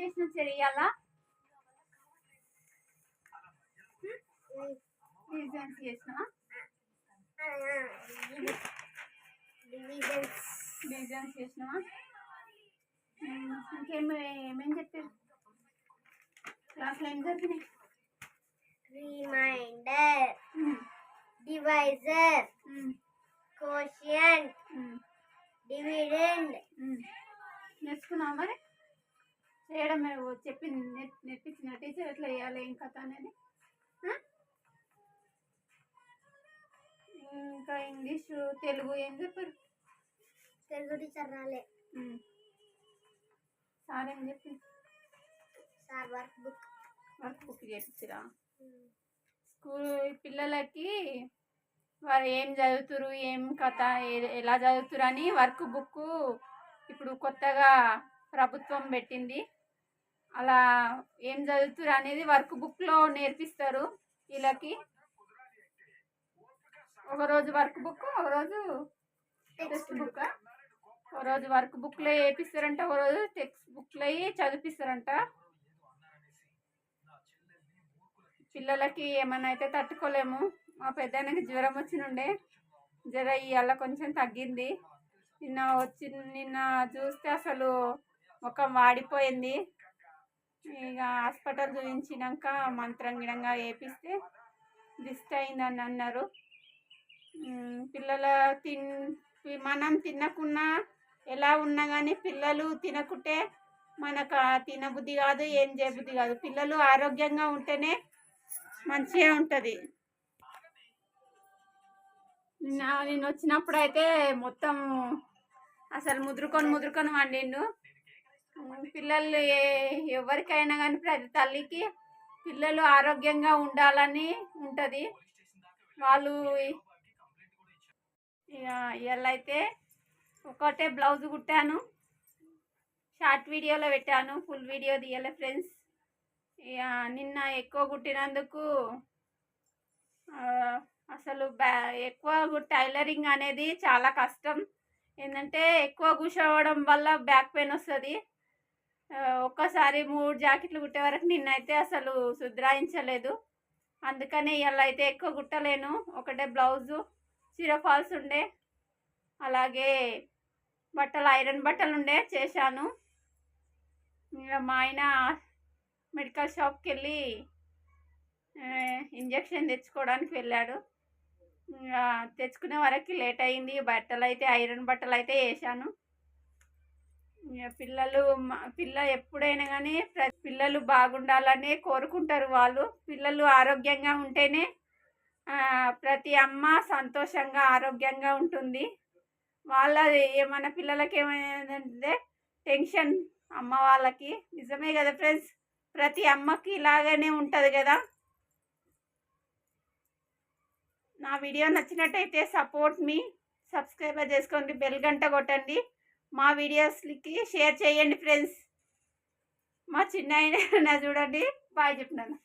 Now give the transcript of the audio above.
చేసిన చెయ్యాలా డివిజన్స్ చేసిన? డివిజన్స్ చేసినావా? ఉమ్, ఇంకేమి ఏమేం చెప్పారు? క్లాస్లో ఏం జరిగినాయి? Reminder um, divisor quotient dividend మీరు చెప్పింది నేర్- నేర్పించిన టీచర్ ఎట్లా చేయాలి ఏం కథ అనేది? ఇంకా ఇంగ్లీషు తెలుగు ఏం చెప్పారు? తెలుగు టీచర్ రాలే. సార్ ఏం చెప్పింది sir work book. Work book చేపించిరా స్కూల్ పిల్లలకి వారు ఏం చదువుతురు ఏం కథ ఎలా చదువుతురు అని వర్క్ బుక్ ఇప్పుడు కొత్తగా ప్రభుత్వం పెట్టింది. అలా ఏం చదువుతారు అనేది వర్క్ బుక్లో నేర్పిస్తారు వీళ్ళకి. ఒకరోజు వర్క్ బుక్ ఒకరోజు టెక్స్ట్ బుక్. ఒకరోజు వర్క్ బుక్లో వేపిస్తారంట ఒకరోజు టెక్స్ట్ బుక్లో చదివిస్తారంట పిల్లలకి ఏమైనా అయితే తట్టుకోలేము. మా పెద్దాయనకి జ్వరం వచ్చినుండే. జ్వర ఇవాళ కొంచెం తగ్గింది. నిన్న వచ్చి నిన్న చూస్తే అసలు ముఖం వాడిపోయింది. ఇక హాస్పిటల్ చూపించినాక మంత్రం గిడంగా వేపిస్తే దిష్టి అయిందని అన్నారు. పిల్లల తిన్ మనం తినకున్నా ఎలా ఉన్నా కానీ పిల్లలు తినకుంటే మనకు తినబుద్ధి కాదు ఏం చేయబుద్ధి కాదు. పిల్లలు ఆరోగ్యంగా ఉంటేనే మంచిగా ఉంటుంది. నేను వచ్చినప్పుడు అయితే మొత్తం అసలు ముదురుకొని ముదురుకొని వండిండు. పిల్లలు ఎవరికైనా కానీ ప్రతి తల్లికి పిల్లలు ఆరోగ్యంగా ఉండాలని ఉంటుంది. వాళ్ళు ఇక అయితే ఒకటే బ్లౌజ్ కుట్టాను. షార్ట్ వీడియోలో పెట్టాను ఫుల్ వీడియో తీయలే ఫ్రెండ్స్. ఇక నిన్న ఎక్కువ కుట్టినందుకు అసలు బ్యా ఎక్కువ టైలరింగ్ అనేది చాలా కష్టం. ఏంటంటే ఎక్కువ కూర్చోవడం వల్ల బ్యాక్ పెయిన్ వస్తుంది. ఒక్కసారి మూడు జాకెట్లు కుట్టే వరకు నిన్నైతే అసలు శుద్ధ్రాయించలేదు అందుకని ఇలా అయితే ఎక్కువ కుట్టలేను. ఒకటే బ్లౌజు చీర ఫాల్స్ ఉండే అలాగే బట్టలు ఐరన్ బట్టలు ఉండే చేశాను. ఇంకా మా ఆయన మెడికల్ షాప్కి వెళ్ళి ఇంజక్షన్ తెచ్చుకోవడానికి వెళ్ళాడు. ఇంకా తెచ్చుకునే వరకు లేట్ అయింది. బట్టలు అయితే ఐరన్ బట్టలు అయితే వేసాను పిల్లలు పిల్ల ఎప్పుడైనా కానీ ప్ర- పిల్లలు బాగుండాలనే కోరుకుంటారు వాళ్ళు. పిల్లలు ఆరోగ్యంగా ఉంటేనే ప్రతి అమ్మ సంతోషంగా ఆరోగ్యంగా ఉంటుంది. వాళ్ళ మన పిల్లలకి ఏమైందంటే టెన్షన్ అమ్మ వాళ్ళకి. నిజమే కదా ఫ్రెండ్స్? ప్రతి అమ్మకి ఇలాగనే ఉంటుంది కదా? నా వీడియో నచ్చినట్టయితే సపోర్ట్ మీ. సబ్స్క్రైబర్ చేసుకోండి బెల్ గంట కొట్టండి. మా వీడియోస్కి షేర్ చేయండి ఫ్రెండ్స్. మా చిన్న చూడండి. బాయ్ చెప్తున్నాను